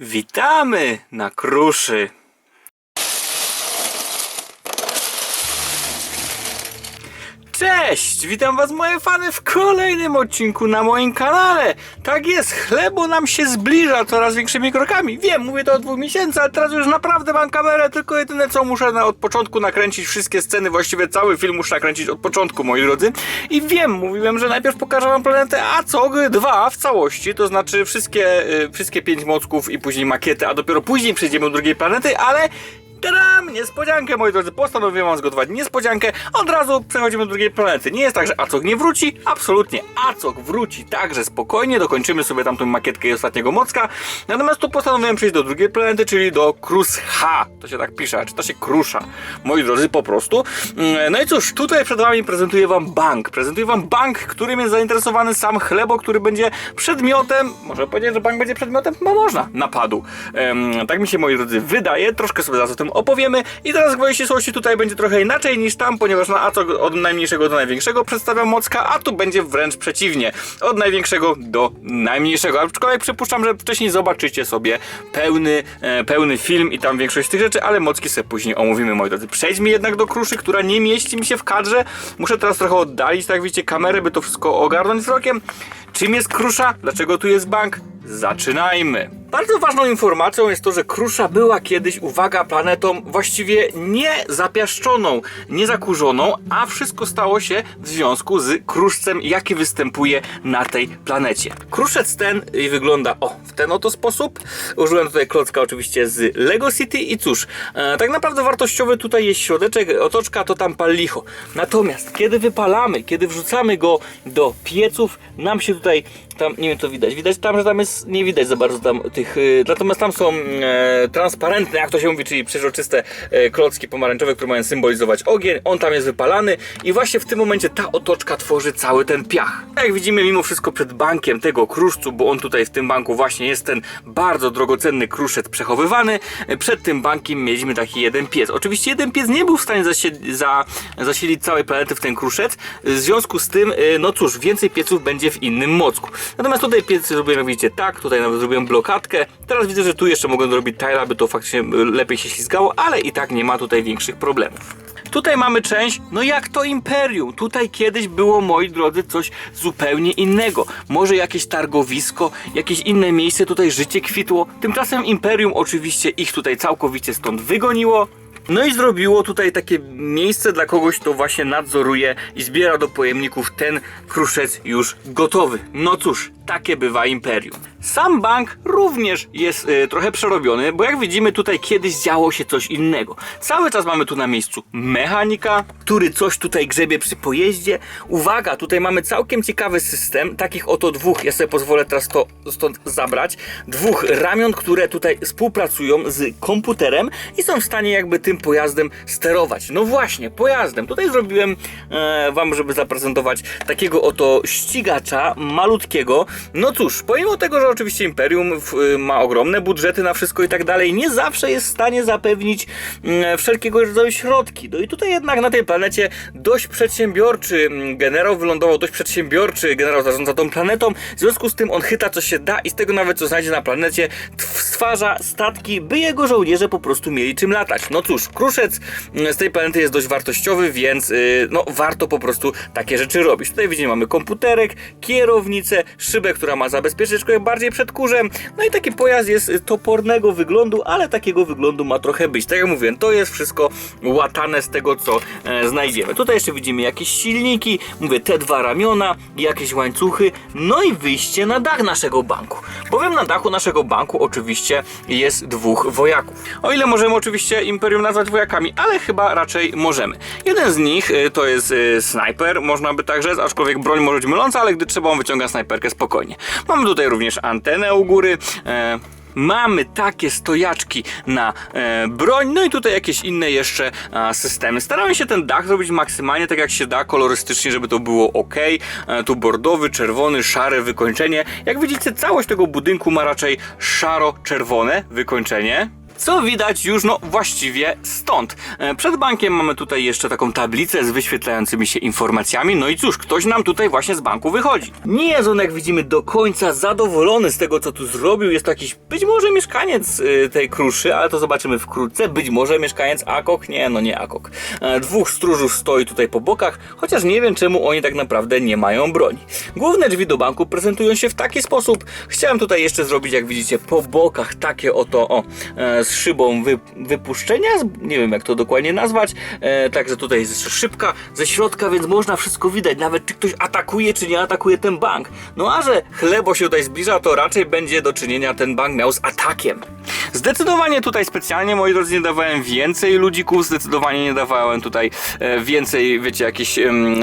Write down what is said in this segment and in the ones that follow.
Witamy na kruszy. Cześć! Witam was moje fany w kolejnym odcinku na moim kanale. Tak jest, chlebo nam się zbliża coraz większymi krokami. Wiem, mówię to od dwóch miesięcy, ale teraz już naprawdę mam kamerę, tylko jedyne co muszę na, od początku nakręcić wszystkie sceny, właściwie cały film muszę nakręcić od początku, moi drodzy. I wiem, mówiłem, że najpierw pokażę wam planetę Acog 2 w całości, to znaczy wszystkie, y, wszystkie pięć mocków i później makiety, a dopiero później przejdziemy do drugiej planety, ale Tadam! Niespodziankę, moi drodzy, postanowiłem wam zgotować niespodziankę. Od razu przechodzimy do drugiej planety. Nie jest tak, że Acog nie wróci? Absolutnie. Acog wróci także spokojnie. Dokończymy sobie tamtą makietkę i ostatniego mocka. Natomiast tu postanowiłem przejść do drugiej planety, czyli do Krus H. To się tak pisze, a czyta się Krusza. Moi drodzy, po prostu. Mm, No i cóż, tutaj przed wami prezentuję wam bank. Prezentuję wam bank, którym jest zainteresowany sam Chlebo, który będzie przedmiotem, może powiedzieć, że bank będzie przedmiotem? No można, napadu. Em, tak mi się, moi drodzy, wydaje. Troszkę sobie o opowiemy. I teraz gwoli ścisłości tutaj będzie trochę inaczej niż tam, ponieważ na ACO od najmniejszego do największego przedstawiam mocka, a tu będzie wręcz przeciwnie. Od największego do najmniejszego. Aczkolwiek przypuszczam, że wcześniej zobaczycie sobie pełny, e, pełny film i tam większość z tych rzeczy, ale mocki sobie później omówimy, moi drodzy. Przejdźmy jednak do kruszy, która nie mieści mi się w kadrze. Muszę teraz trochę oddalić, tak widzicie, kamerę, by to wszystko ogarnąć wzrokiem. Czym jest krusza? Dlaczego tu jest bank? Zaczynajmy! Bardzo ważną informacją jest to, że Krusza była kiedyś, uwaga, planetą właściwie nie zapiaszczoną, nie zakurzoną, a wszystko stało się w związku z kruszcem, jaki występuje na tej planecie. Kruszec ten wygląda o, w ten oto sposób. Użyłem tutaj klocka oczywiście z Lego City i cóż, e, tak naprawdę wartościowy tutaj jest środeczek, otoczka to tam pal licho. Natomiast kiedy wypalamy, kiedy wrzucamy go do pieców, nam się tutaj tam, nie wiem to widać, widać tam, że tam jest, nie widać za bardzo tam y, natomiast tam są e, transparentne, jak to się mówi, czyli przeźroczyste e, klocki pomarańczowe, które mają symbolizować ogień, on tam jest wypalany i właśnie w tym momencie ta otoczka tworzy cały ten piach. Jak widzimy, mimo wszystko przed bankiem tego kruszcu, bo on tutaj w tym banku właśnie jest ten bardzo drogocenny kruszec przechowywany, e, przed tym bankiem mieliśmy taki jeden piec. Oczywiście jeden piec nie był w stanie zasie- za, zasilić całej planety w ten kruszec, w związku z tym, e, no cóż, więcej pieców będzie w innym mocku. Natomiast tutaj piecy zrobiłem, widzicie, tak, tutaj nawet zrobiłem Teraz widzę, że tu jeszcze mogę zrobić tile, aby to faktycznie y, lepiej się ślizgało, ale i tak nie ma tutaj większych problemów. Tutaj mamy część, no jak to imperium. Tutaj kiedyś było, moi drodzy, coś zupełnie innego. Może jakieś targowisko, jakieś inne miejsce, tutaj życie kwitło. Tymczasem imperium oczywiście ich tutaj całkowicie stąd wygoniło. No i zrobiło tutaj takie miejsce dla kogoś, kto właśnie nadzoruje i zbiera do pojemników ten kruszec już gotowy. No cóż, takie bywa imperium. Sam bank również jest e, trochę przerobiony, bo jak widzimy tutaj kiedyś działo się coś innego. Cały czas mamy tu na miejscu mechanika, który coś tutaj grzebie przy pojeździe. Uwaga, tutaj mamy całkiem ciekawy system, takich oto dwóch, ja sobie pozwolę teraz to stąd zabrać, dwóch ramion, które tutaj współpracują z komputerem i są w stanie jakby tym pojazdem sterować. No właśnie, pojazdem. Tutaj zrobiłem e, wam, żeby zaprezentować takiego oto ścigacza malutkiego. No cóż, pomimo tego, że oczywiście Imperium y, ma ogromne budżety na wszystko i tak dalej, nie zawsze jest w stanie zapewnić mm, wszelkiego rodzaju środki. No i tutaj jednak na tej planecie dość przedsiębiorczy mm, generał wylądował, dość przedsiębiorczy generał zarządza tą planetą, w związku z tym on chyta co się da i z tego nawet co znajdzie na planecie tw- stwarza statki, by jego żołnierze po prostu mieli czym latać. No cóż, kruszec mm, z tej planety jest dość wartościowy, więc yy, no warto po prostu takie rzeczy robić. Tutaj widzimy mamy komputerek, kierownicę, szybę, która ma zabezpieczyć trochę bardziej przed kurzem, no i taki pojazd jest topornego wyglądu, ale takiego wyglądu ma trochę być. Tak jak mówiłem, to jest wszystko łatane z tego, co e, znajdziemy. Tutaj jeszcze widzimy jakieś silniki, mówię, te dwa ramiona, jakieś łańcuchy, no i wyjście na dach naszego banku. Bowiem na dachu naszego banku oczywiście jest dwóch wojaków. O ile możemy oczywiście Imperium nazwać wojakami, ale chyba raczej możemy. Jeden z nich y, to jest y, snajper, można by tak rzec, aczkolwiek broń może być myląca, ale gdy trzeba, on wyciąga snajperkę spokojnie. Mamy tutaj również antenę u góry. E, Mamy takie stojaczki na e, broń, no i tutaj jakieś inne jeszcze a, systemy. Starałem się ten dach zrobić maksymalnie tak jak się da, kolorystycznie, żeby to było ok. E, tu bordowy, czerwony, szare wykończenie. Jak widzicie, całość tego budynku ma raczej szaro-czerwone wykończenie. Co widać już no właściwie stąd. E, Przed bankiem mamy tutaj jeszcze taką tablicę z wyświetlającymi się informacjami. No i cóż, ktoś nam tutaj właśnie z banku wychodzi. Nie jest on, jak widzimy, do końca zadowolony z tego, co tu zrobił. Jest to jakiś być może mieszkaniec y, tej kruszy, ale to zobaczymy wkrótce. Być może mieszkaniec Akok. Nie, no nie Akok. E, Dwóch stróżów stoi tutaj po bokach, chociaż nie wiem, czemu oni tak naprawdę nie mają broni. Główne drzwi do banku prezentują się w taki sposób. Chciałem tutaj jeszcze zrobić, jak widzicie, po bokach takie oto o, e, z szybą wy, wypuszczenia. Nie wiem, jak to dokładnie nazwać. E, także tutaj jest jeszcze szybka ze środka, więc można wszystko widać. Nawet czy ktoś atakuje, czy nie atakuje ten bank. No a że chlebo się tutaj zbliża, to raczej będzie do czynienia ten bank miał z atakiem. Zdecydowanie tutaj specjalnie, moi drodzy, nie dawałem więcej ludzików, zdecydowanie nie dawałem tutaj e, więcej, wiecie, jakiegoś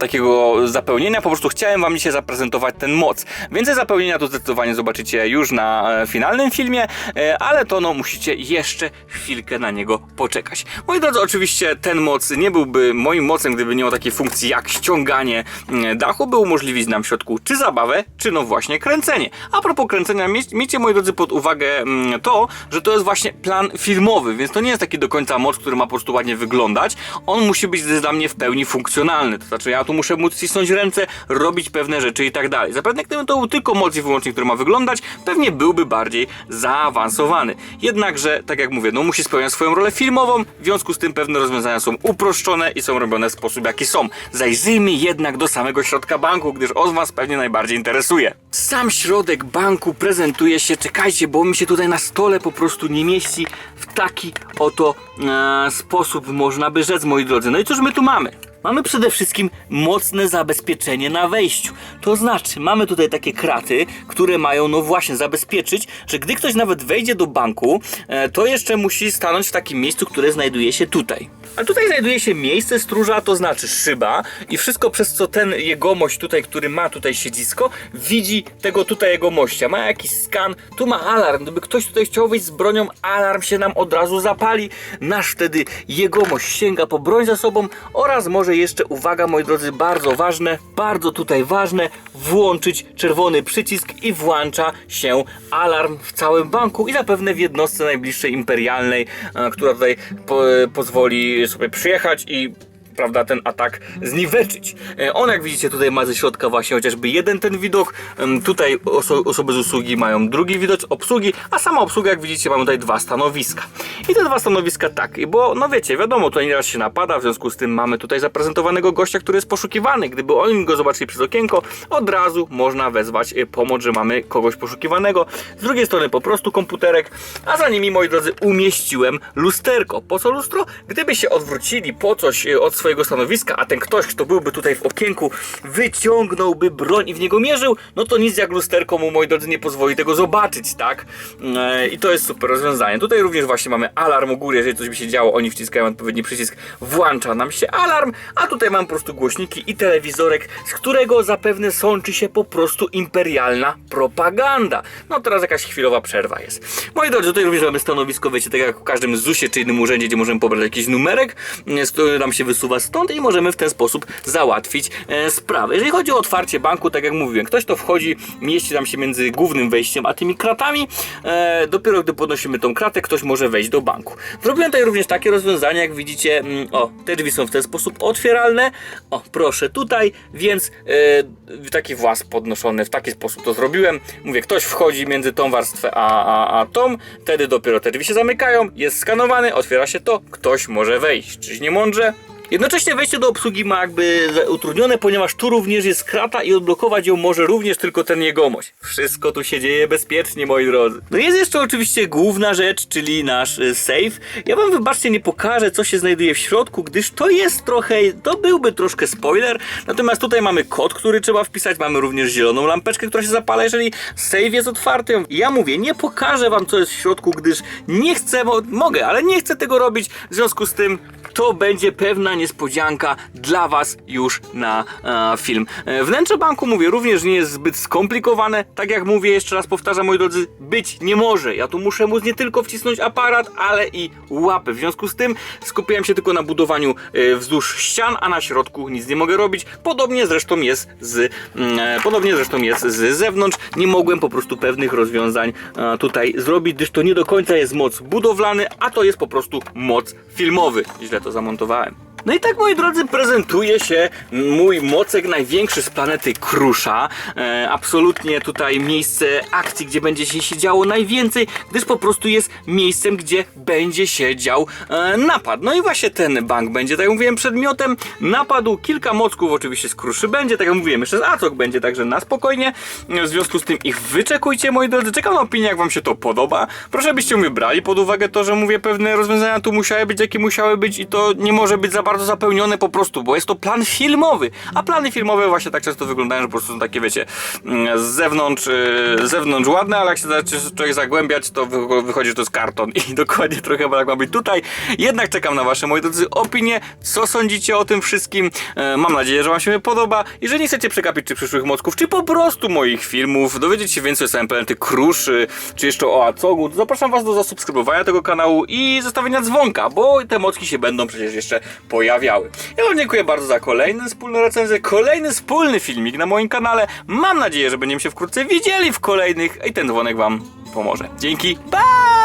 takiego zapełnienia. Po prostu chciałem wam dzisiaj zaprezentować ten moc. Więcej zapełnienia to zdecydowanie zobaczycie już na e, finalnym filmie, e, ale to no musicie jeszcze chwilkę na niego poczekać. Moi drodzy, oczywiście ten moc nie byłby moim mocem, gdyby nie miał takiej funkcji jak ściąganie mm, dachu, by umożliwić nam w środku czy zabawę, czy no właśnie kręcenie. A propos kręcenia, mie- miejcie moi drodzy pod uwagę mm, to, że to jest właśnie plan filmowy, więc to nie jest taki do końca moc, który ma po prostu ładnie wyglądać. On musi być dla mnie w pełni funkcjonalny. To znaczy ja tu muszę móc cisnąć ręce, robić pewne rzeczy i tak dalej. Zapewne gdyby to był tylko moc i wyłącznie, który ma wyglądać, pewnie byłby bardziej zaawansowany. Jednakże, tak jak mówię, no musi spełniać swoją rolę filmową, w związku z tym pewne rozwiązania są uproszczone i są robione w sposób jaki są. Zajrzyjmy jednak do samego środka banku, gdyż on was pewnie najbardziej interesuje. Sam środek banku prezentuje się, czekajcie, bo mi się tutaj na stole po prostu nie mieści w taki oto e, sposób, można by rzec, moi drodzy. No i cóż my tu mamy? Mamy przede wszystkim mocne zabezpieczenie na wejściu. To znaczy, mamy tutaj takie kraty, które mają, no właśnie, zabezpieczyć, że gdy ktoś nawet wejdzie do banku, e, to jeszcze musi stanąć w takim miejscu, które znajduje się tutaj. A tutaj znajduje się miejsce stróża, to znaczy szyba i wszystko przez co ten jegomość tutaj, który ma tutaj siedzisko, widzi tego tutaj jegomościa. Ma jakiś skan, tu ma alarm. Gdyby ktoś tutaj chciał wyjść z bronią, alarm się nam od razu zapali. Nasz wtedy jegomość sięga po broń za sobą oraz może jeszcze, uwaga moi drodzy, bardzo ważne, bardzo tutaj ważne, włączyć czerwony przycisk i włącza się alarm w całym banku i zapewne w jednostce najbliższej imperialnej, e, która tutaj po, pozwoli sobie przyjechać i prawda, ten atak zniweczyć. E, On, jak widzicie, tutaj ma ze środka właśnie chociażby jeden ten widok. Tutaj oso osoby z usługi mają drugi widok obsługi, a sama obsługa, jak widzicie, mamy tutaj dwa stanowiska. I te dwa stanowiska tak, bo, no wiecie, wiadomo, tutaj nieraz się napada, w związku z tym mamy tutaj zaprezentowanego gościa, który jest poszukiwany. Gdyby oni go zobaczyli przez okienko, od razu można wezwać e, pomoc, że mamy kogoś poszukiwanego. Z drugiej strony po prostu komputerek, a za nimi, moi drodzy, umieściłem lusterko. Po co lustro? Gdyby się odwrócili po coś e, od swojego stanowiska, a ten ktoś, kto byłby tutaj w okienku, wyciągnąłby broń i w niego mierzył, no to nic jak lusterko mu, moi drodzy, nie pozwoli tego zobaczyć, tak? E, I to jest super rozwiązanie. Tutaj również właśnie mamy alarm u góry, jeżeli coś by się działo, oni wciskają odpowiedni przycisk, włącza nam się alarm, a tutaj mam po prostu głośniki i telewizorek, z którego zapewne sączy się po prostu imperialna propaganda. No teraz jakaś chwilowa przerwa jest. Moi drodzy, tutaj również mamy stanowisko, wiecie, tak jak w każdym ZUS-ie czy innym urzędzie, gdzie możemy pobrać jakiś numerek, z który nam się wysuwa stąd i możemy w ten sposób załatwić e, sprawę. Jeżeli chodzi o otwarcie banku, tak jak mówiłem, ktoś to wchodzi, mieści nam się między głównym wejściem a tymi kratami, e, dopiero gdy podnosimy tą kratę, ktoś może wejść do banku. Zrobiłem tutaj również takie rozwiązania, jak widzicie, mm, o, te drzwi są w ten sposób otwieralne, o, proszę tutaj, więc e, taki włas podnoszony, w taki sposób to zrobiłem. Mówię, ktoś wchodzi między tą warstwę a, a, a tą, wtedy dopiero te drzwi się zamykają, jest skanowany, otwiera się to, ktoś może wejść. Czyż nie mądrze? Jednocześnie wejście do obsługi ma jakby utrudnione, ponieważ tu również jest krata i odblokować ją może również tylko ten jegomość. Wszystko tu się dzieje bezpiecznie, moi drodzy. No jest jeszcze oczywiście główna rzecz, czyli nasz y, safe. Ja wam wybaczcie, nie pokażę co się znajduje w środku, gdyż to jest trochę, to byłby troszkę spoiler. Natomiast tutaj mamy kod, który trzeba wpisać, mamy również zieloną lampeczkę, która się zapala, jeżeli save jest otwarty. Ja mówię, nie pokażę wam co jest w środku, gdyż nie chcę, mo- mogę, ale nie chcę tego robić, w związku z tym to będzie pewna niespodzianka dla Was już na e, film. E, wnętrze banku, mówię, również nie jest zbyt skomplikowane. Tak jak mówię, jeszcze raz powtarzam, moi drodzy, być nie może. Ja tu muszę móc nie tylko wcisnąć aparat, ale i łapy. W związku z tym skupiłem się tylko na budowaniu e, wzdłuż ścian, a na środku nic nie mogę robić. Podobnie zresztą jest z, mm, e, podobnie zresztą jest z zewnątrz. Nie mogłem po prostu pewnych rozwiązań e, tutaj zrobić, gdyż to nie do końca jest moc budowlany, a to jest po prostu moc filmowy. Źle to zamontowałem. No i tak, moi drodzy, prezentuje się mój mocek największy z planety Krusza. E, absolutnie tutaj miejsce akcji, gdzie będzie się siedziało najwięcej, gdyż po prostu jest miejscem, gdzie będzie się dział e, napad. No i właśnie ten bank będzie, tak jak mówiłem, przedmiotem napadu. Kilka mocków oczywiście z Kruszy będzie, tak jak mówiłem, jeszcze z Acok będzie, także na spokojnie. W związku z tym ich wyczekujcie, moi drodzy. Czekam na opinię, jak wam się to podoba. Proszę, byście mnie brali pod uwagę to, że mówię, pewne rozwiązania tu musiały być, jakie musiały być i to nie może być za bardzo zapełnione po prostu, bo jest to plan filmowy. A plany filmowe właśnie tak często wyglądają, że po prostu są takie, wiecie, mm, z zewnątrz, yy, z zewnątrz ładne, ale jak się człowiek zagłębiać, to wy- wychodzi, że to jest karton i dokładnie trochę tak ma być tutaj. Jednak czekam na wasze, moi drodzy, opinie, co sądzicie o tym wszystkim. E, mam nadzieję, że wam się podoba. Jeżeli chcecie przekapić czy przyszłych mocków, czy po prostu moich filmów, dowiedzieć się więcej o samym planety Kruszy, czy jeszcze o Acogu, zapraszam was do zasubskrybowania tego kanału i zostawienia dzwonka, bo te mocki się będą przecież jeszcze pojawiały. Ja wam dziękuję bardzo za kolejny wspólny recenzję, kolejny wspólny filmik na moim kanale. Mam nadzieję, że będziemy się wkrótce widzieli w kolejnych i ten dzwonek wam pomoże. Dzięki, pa!